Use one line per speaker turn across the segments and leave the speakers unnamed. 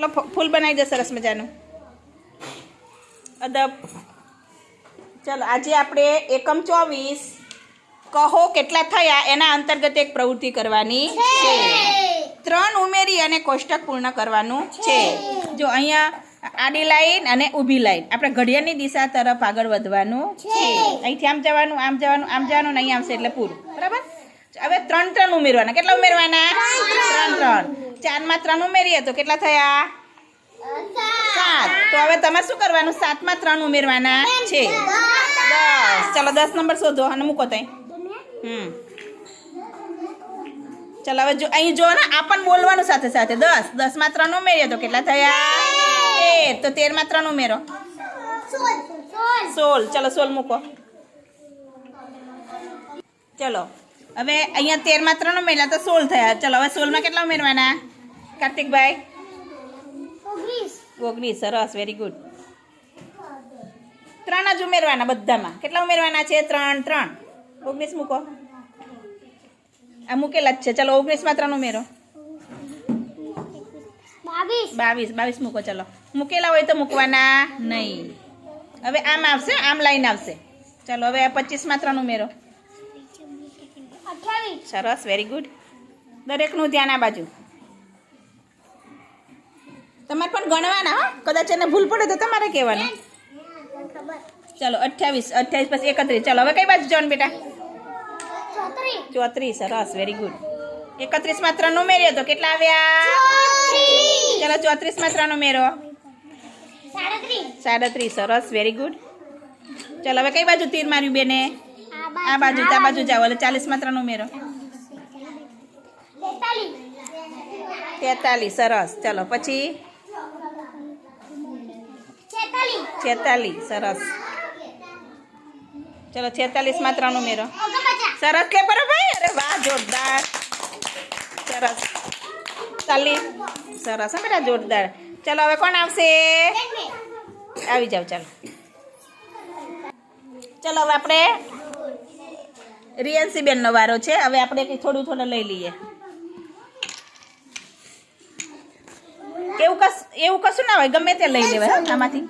ચલો ફૂલ બનાવી દે સરસ મજાનું. અદબ. ચલો આજે આપણે એકમ ચોવીસ. કહો કેટલા થયા એના અંતર્ગત એક પ્રવૃત્તિ કરવાની છે. ત્રણ ઉમેરી અને કોષ્ટક પૂર્ણ કરવાનું છે. જો અહીંયા આડી લાઈન અને ઊભી લાઈન આપણે ઘડિયાળની દિશા તરફ આગળ વધવાનું છે. અહીંથી આમ જવાનું આમ જવાનું આમ જવાનું નહીં આવશે એટલે પૂરું. બરાબર? હવે ત્રણ ત્રણ ઉમેરવાના. કેટલા ઉમેરવાના? ત્રણ ત્રણ ચારમાં ત્રણ ઉમેરીએ તો કેટલા થયા? સાત. તો હવે તમારે શું કરવાનું? સાતમાં ત્રણ ઉમેરવાના છે. દસ. ચાલો, દસ નંબર શોધો અને મૂકો ત્યાં હમ. ચાલો, હવે જો, અહીં જો ને, આ પણ બોલવાનું સાથે સાથે. દસ. દસમાં ત્રણ ઉમેરીએ તો કેટલા થયા? તેર તો તેરમાં ત્રણ ઉમેરો. સોળ. ચાલો, સોળ મૂકો. ચલો. હવે અહીંયા તેરમાં ત્રણ ઉમેર્યા તો સોળ થયા. ચલો હવે સોળમાં કેટલા ઉમેરવાના? કાર્તિકભાઈ? ઓગણીસ. સરસ વેરી ગુડ ત્રણ જ ઉમેરવાના બધામાં. કેટલા ઉમેરવાના છે? ત્રણ ત્રણ. ઓગણીસ મૂકો. આ મૂકેલા જ છે. ચલો ઓગણીસમાં ત્રણ ઉમેરો. બાવીસ. બાવીસ મૂકો ચલો. મૂકેલા હોય તો મૂકવાના નહીં. હવે આમ આવશે આમ લાઈન આવશે. ચલો હવે પચીસમાં ત્રણ ઉમેરો. સરસ વેરી ગુડ દરેકનું ધ્યાન આ બાજુ. તમારે પણ ગણવાના હો. કદાચ એને ભૂલ પડે તો તમારે કહેવાનું. ચલો અઠ્યાવીસ અઠ્યાવીસ પછી એકત્રીસ. ચલો હવે કઈ બાજુ જવાનું બેટા? ચોત્રીસ. સરસ વેરી ગુડ એકત્રીસમાં ત્રણ ઉમેર્યો તો કેટલા આવ્યા? ચલો ચોત્રીસમાં ત્રણ ઉમેરો. સાડત્રીસ. સરસ વેરી ગુડ ચલો હવે કઈ બાજુ તીર માર્યું બેને? આ બાજુ આ બાજુ જાઓ એટલે ચાલીસમાં ત્રણ ઉમેરો. તેતાલીસ સરસ. ચલો પછી? છેતાલીસ સરસ. ચલો છેતાલીસમાં ત્રણ ઉમેરો. સરસ કે ભાઈ? અરે વાહ જોરદાર. સરસ. ચાલીસ. સરસ હા બેટા જોરદાર. ચલો હવે કોણ આવશે? આવી જાઓ ચાલો. ચલો હવે આપણે રિયન્સી બેનનો વારો છે. હવે આપણે થોડું થોડું લઈ લઈએ. એવું કસ એવું કશું ના હોય, ગમે તે લઈ લેવાય આમાંથી.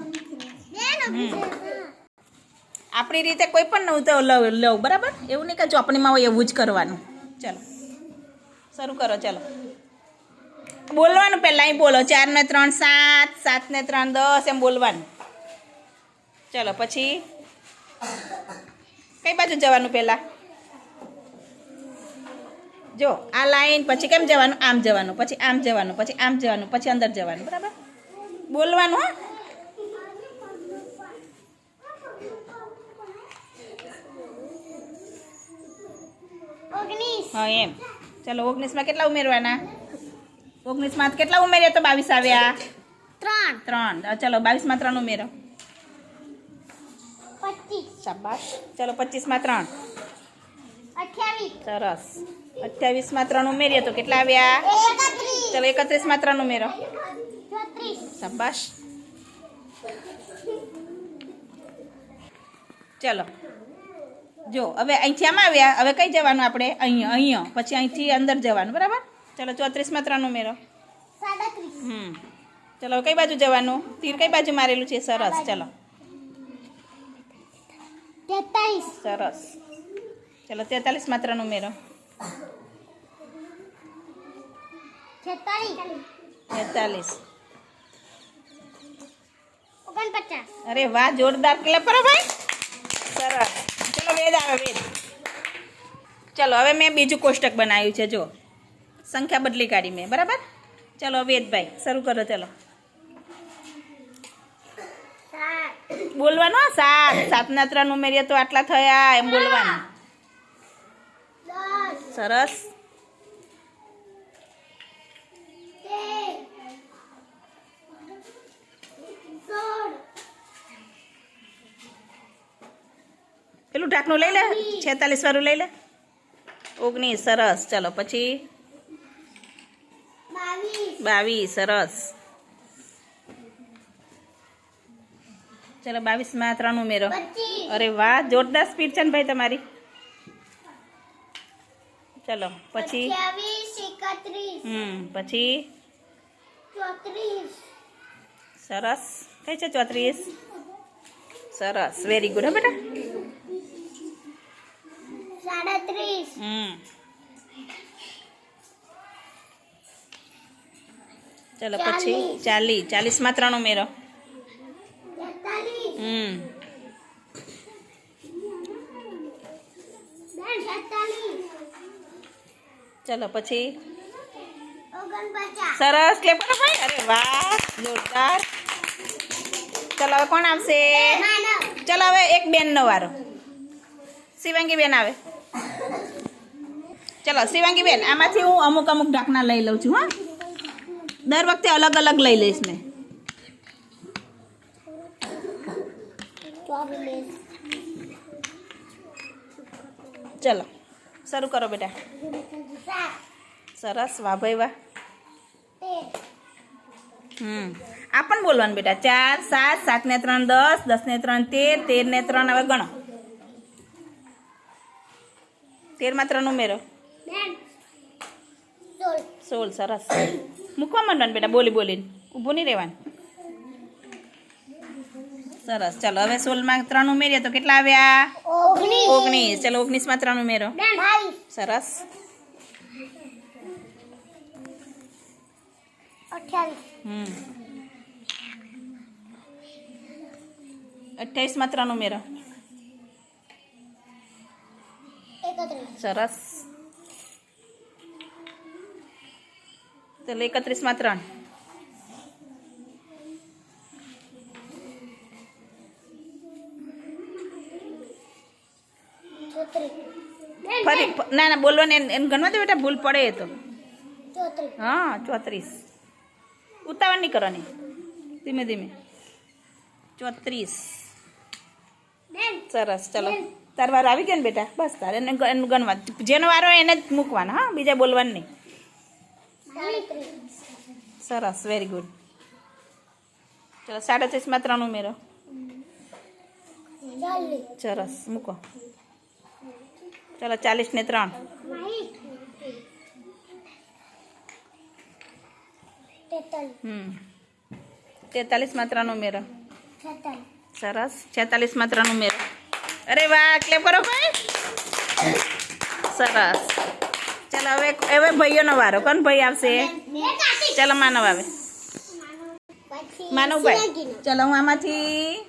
આપણી રીતે કોઈ પણ નવું તો લવ લઉં, બરાબર? એવું નહીં કે આપણીમાં હોય એવું જ કરવાનું. ચલો. શરૂ કરો, ચલો. બોલવાનું પહેલાં, અહીં બોલો. ચાર ને ત્રણ, સાત સાત ને ત્રણ, દસ, એમ બોલવાનું. ચલો, પછી? કઈ બાજુ જવાનું પહેલાં? જો આ લાઈન પછી કેમ જવાનું? આમ જવાનું પછી આમ જવાનું પછી આમ જવાનું પછી અંદર જવાનું બરાબર? બોલવાનું હા. હા એમ. ચલો ઓગણીસમાં કેટલા ઉમેરવાના? ઓગણીસમાં કેટલા ઉમેર્યા તો બાવીસ આવ્યા?
ત્રણ.
ત્રણ. ચાલો બાવીસમાં ત્રણ ઉમેરો.
પચીસ.
શાબાશ. ચલો પચીસમાં ત્રણ.
અઠ્યાવીસ.
સરસ. અઠ્યાવીસમાં ત્રણ ઉમેરીએ તો કેટલા આવ્યા?
એકત્રીસ.
માં ત્રણ ઉમેરો. શાબાશ. ચલો. જો હવે અહીંથી આમાં આવ્યા. હવે કઈ જવાનું આપણે? અહીંયા અહીંયા. પછી અહીંથી અંદર જવાનું બરાબર? ચલો ચોત્રીસમાં ત્રણ ઉમેરો. હમ. ચલો કઈ બાજુ જવાનું? તીર કઈ બાજુ મારેલું છે? સરસ. ચલો. સરસ. ચલો તેતાલીસ ત્રણ ઉમેરો તેતાલીસ અરે વાહ જોરદાર ક્લેપ કરો ભાઈ સરસ ચલો વેદ આવે વેદ ચલો હવે મેં બીજું કોષ્ટક બનાવ્યું છે જો સંખ્યા બદલી કાઢી મેં બરાબર ચલો વેદભાઈ શરૂ કરો ચલો બોલવાનું સાત સાત ના ત્રણ ઉમેરીએ તો આટલા થયા એમ બોલવાનું સરસ
તેર સોળ
પેલું ઢાંકણું લઈ લે છેતાલીસ વાળું લઈ લે ઓગણીસ સરસ ચલો પછી
બાવીસ
બાવીસ સરસ ચલો બાવીસમાં ત્રણ ઉમેરો
પચીસ
અરે વાહ જોરદાર સ્પીડ છે ને ભાઈ તમારી ચલો પછી? હમ પછી? સરસ. કઈ છે ચોત્રીસ? સરસ. વેરી ગુડ હો બેટા. હમ. ચલો પછી?
ચાલીસ.
ચાલી ચાલીસમાં ત્રણ ઉમેરો. હમ
બેન છેતાલીસ
ચલો પછી. સરસ ક્લેપ કરો ભાઈ. અરે વાહ જોરદાર. ચલો હવે કોણ આવશે? ચલો હવે એક બેનનો વારો. શિવાંગી બેન આવે. ચલો શિવાંગી બેન આમાંથી હું અમુક અમુક ઢાંકણા લઈ લઉં છું હા. દર વખતે અલગ અલગ લઈ લઈશ મેં. ચલો. શરૂ કરો બેટા. સરસ, વાહ ભાઈ, વાહ. હમ. આ પણ બોલવાનું બેટા. ચાર, સાત સાત ને ત્રણ, દસ દસ ને ત્રણ, તેર તેર ને ત્રણ. હવે ગણો. તેરમાં ત્રણ ઉમેરો.
સોળ.
સરસ. મૂકવા માંડવાનું બેટા, બોલી, બોલીને. ઊભું નહીં રહેવાનું. સરસ. ચલો હવે સોળમાં ત્રણ ઉમેરીએ તો કેટલા આવ્યા?
ઓગણીસ.
ઓગણીસ. ચલો ઓગણીસમાં ત્રણ ઉમેરો સરસ. અઠ્યાવીસમાં ત્રણ ઉમેરો સરસ. ચલો એકત્રીસમાં ત્રણ. ફરી ના ના બોલવાની એને એને ગણવા દે બેટા ભૂલ પડે એ તો. હા ચોત્રીસ. ઉતાવળ નહીં કરવાની. ધીમે ધીમે. ચોત્રીસ. સરસ ચલો. તાર વાર આવી ગયો ને બેટા? બસ તારે એને ગણવા જેનો વારો હોય એને જ મૂકવાનો હા? બીજા બોલવાનું નહીં. સરસ વેરી ગુડ ચલો સાડત્રીસમાં ત્રણ ઉમેરો. સરસ મૂકો. ચલો ચાલીસ ને ત્રણ. હમ. તેતાલીસમાં ત્રણ ઉમેરો. સરસ. છેતાલીસમાં ત્રણ ઉમેરો. અરે વાહ એટલે કરો ભાઈ. સરસ. ચાલો હવે હવે ભાઈઓનો વારો. કોણ ભાઈ આવશે? ચાલો માનવ આવે. માનવભાઈ. ચાલો હું આમાંથી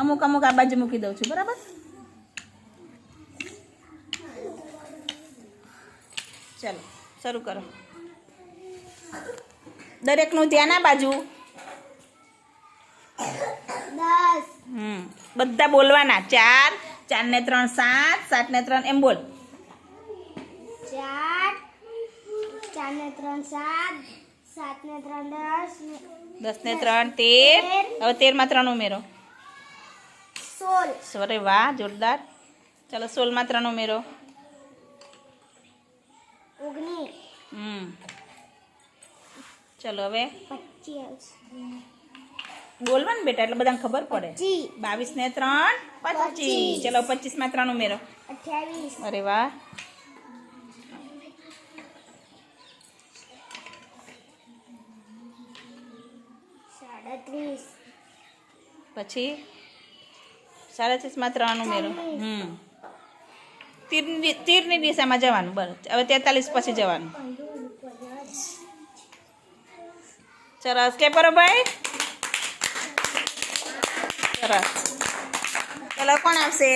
અમુક અમુક આ બાજુ મૂકી દઉં છું. બરાબર? ચાલો શરૂ કરો. દરેકનું ધ્યાન આ બાજુ. હમ બધા બોલવાના. ચાર ચાર ને ત્રણ સાત સાત ને ત્રણ એમ બોલ.
ચાર ચાર ને ત્રણ સાત સાત ને ત્રણ દસ
દસ ને ત્રણ તેર. હવે તેરમાં ત્રણ ઉમેરો.
સોળ.
સોરે વાહ જોરદાર. ચાલો સોળમાં ત્રણ ઉમેરો.
ઓગણીસ.
હમ. ચલો હવે.
પચીસ.
બોલવાનું બેટા એટલે બધાને ખબર પડે. બાવીસ ને ત્રણ પચીસ. ચલો પચીસમાં ત્રણ ઉમેરો.
અઠ્યાવીસ.
અરે વાહ.
સાડત્રીસ.
પછી સાડત્રીસમાં ત્રણ ઉમેરો. હમ. તીરની તીરની દિશામાં જવાનું બરાબર હવે તેતાલીસ પછી જવાનું. સરસ કે ભાઈ સરસ. ચલો, કોણ આવશે?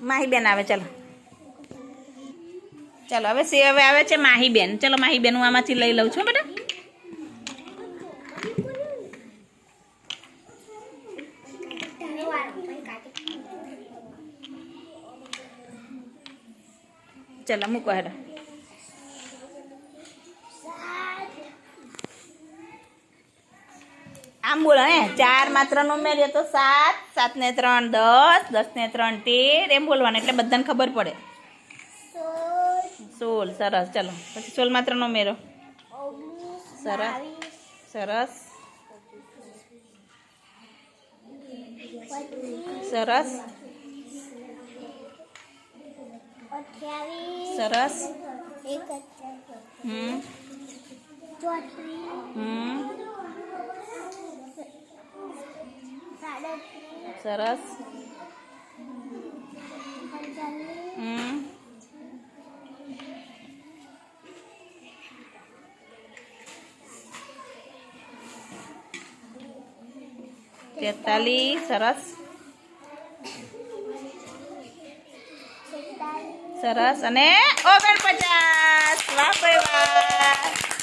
માહીબેન આવે, ચલો. ચલો, હવે સે, હવે આવે છે માહીબેન. ચલો, માહીબેન, હું આમાંથી લઈ લઉં છું બેટા. ચલો મૂકો હેડો આમ બોલો હે, ચાર માત્ર નો ઉમેરીએ તો સાત સાત ને ત્રણ દસ દસ ને ત્રણ તેર, એમ બોલવાનું એટલે બધાને ખબર પડે.
સોળ,
સરસ, ચલો, પછી સોળ માત્ર નો ઉમેરો. સરસ. સરસ. સરસ. Terus?
Hmm?
Hmm?
Terus?
Hmm? Tiap tali,
seras.
સરસ અને ઓગણપચાસ. વાહ ભાઈ વાહ.